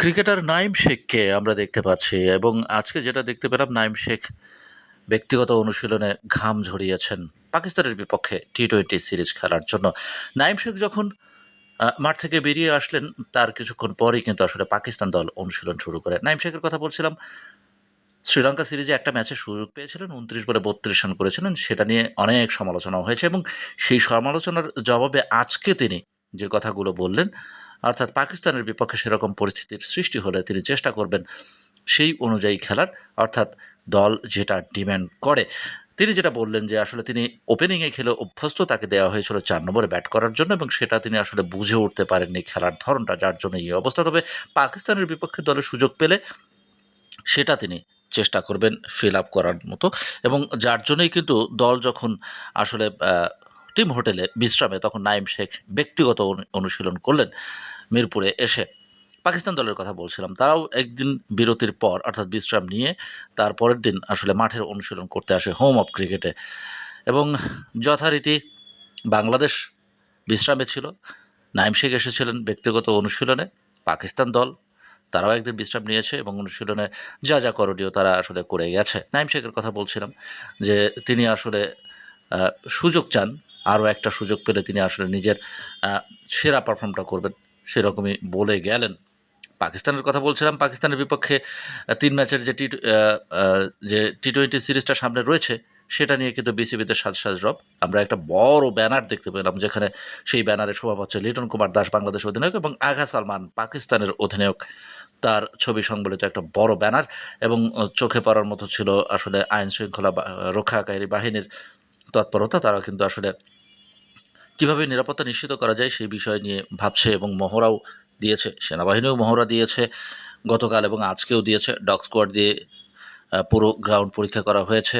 Cricketer Naim শেখকে আমরা দেখতে পাচ্ছি এবং আজকে যেটা দেখতে পেলাম, নাইম শেখ ব্যক্তিগত অনুশীলনে ঘাম ঝরিয়েছেন পাকিস্তানের বিপক্ষে টি টোয়েন্টি সিরিজ খেলার জন্য। নাইম শেখ যখন মাঠ থেকে বেরিয়ে আসলেন, তার কিছুক্ষণ পরেই কিন্তু আসলে পাকিস্তান দল অনুশীলন শুরু করে। নাইম শেখের কথা বলছিলাম, শ্রীলঙ্কা সিরিজে একটা ম্যাচে সুযোগ পেয়েছিলেন, উনত্রিশ বলে বত্রিশ রান করেছিলেন, সেটা নিয়ে অনেক সমালোচনা হয়েছে এবং সেই সমালোচনার জবাবে আজকে তিনি যে কথাগুলো বললেন অর্থাৎ পাকিস্তানের বিপক্ষে সেরকম পরিস্থিতির সৃষ্টি হলে তিনি চেষ্টা করবেন সেই অনুযায়ী খেলার, অর্থাৎ দল যেটা ডিম্যান্ড করে। তিনি যেটা বললেন যে আসলে তিনি ওপেনিংয়ে খেলে অভ্যস্ত, তাকে দেওয়া হয়েছিল চার নম্বরে ব্যাট করার জন্য এবং সেটা তিনি আসলে বুঝে উঠতে পারেননি খেলার ধরনটা, যার জন্য এই অবস্থা। তবে পাকিস্তানের বিপক্ষে দলে সুযোগ পেলে সেটা তিনি চেষ্টা করবেন ফিল আপ করার মতো এবং যার জন্যই কিন্তু দল যখন আসলে টিম হোটেলে বিশ্রামে তখন নাইম শেখ ব্যক্তিগত অনু- অনুশীলন করলেন মিরপুরে এসে। পাকিস্তান দলের কথা বলছিলাম। তারাও একদিন বিরতির পর অর্থাৎ বিশ্রাম নিয়ে তার পরের দিন আসলে মাঠের অনুশীলন করতে আসে হোম অফ ক্রিকেটে। এবং যথারীতি বাংলাদেশ বিশ্রামে ছিল। নাইম শেখ এসেছিলেন ব্যক্তিগত অনুশীলনে। পাকিস্তান দল, তারাও একদিন বিশ্রাম নিয়েছে এবং অনুশীলনে যা যা করণীয় তারা আসলে করে গেছে। নাইম শেখের কথা বলছিলাম যে তিনি আসলে সুযোগ চান আরও একটা সুযোগ পেলে তিনি আসলে নিজের সেরা পারফর্মটা করবেন। সেরকমই বলে গেলেন। পাকিস্তানের কথা বলছিলাম, পাকিস্তানের বিপক্ষে তিন ম্যাচের যে টি যে টি টোয়েন্টি সিরিজটা সামনে রয়েছে, সেটা নিয়ে কিন্তু বিসিবিতে সাজ সাজ রব। আমরা একটা বড় ব্যানার দেখতে পেলাম, যেখানে সেই ব্যানারে শোভা পাচ্ছে লিটন কুমার দাস বাংলাদেশ অধিনায়ক এবং আগা সালমান, পাকিস্তানের অধিনায়ক। তার ছবি সংবলিত একটা বড় ব্যানার এবং চোখে পড়ার মতো ছিল আসলে আইন শৃঙ্খলা রক্ষাকারী বাহিনীর তৎপরতা, তারা কিন্তু আসলে কীভাবে নিরাপত্তা নিশ্চিত করা যায় সেই বিষয় নিয়ে ভাবছে এবং মহড়াও দিয়েছে। সেনাবাহিনীও মহড়া দিয়েছে, গতকাল এবং আজকেও দিয়েছে। ডগ স্কোয়াড দিয়ে পুরো গ্রাউন্ড পরীক্ষা করা হয়েছে।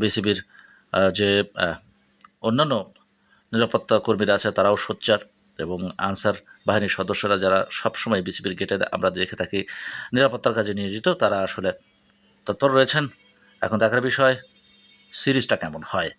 বিসিবির যে অন্যান্য নিরাপত্তা কর্মীরা আছে তারাও সোচ্চার এবং আনসার বাহিনীর সদস্যরা যারা সবসময় বিসিবির গেটে আমরা দেখে থাকি, নিরাপত্তার কাজে নিয়োজিত, তারা আসলে তৎপর রয়েছেন। এখন দেখার বিষয় সিরিজটা কেমন হয়?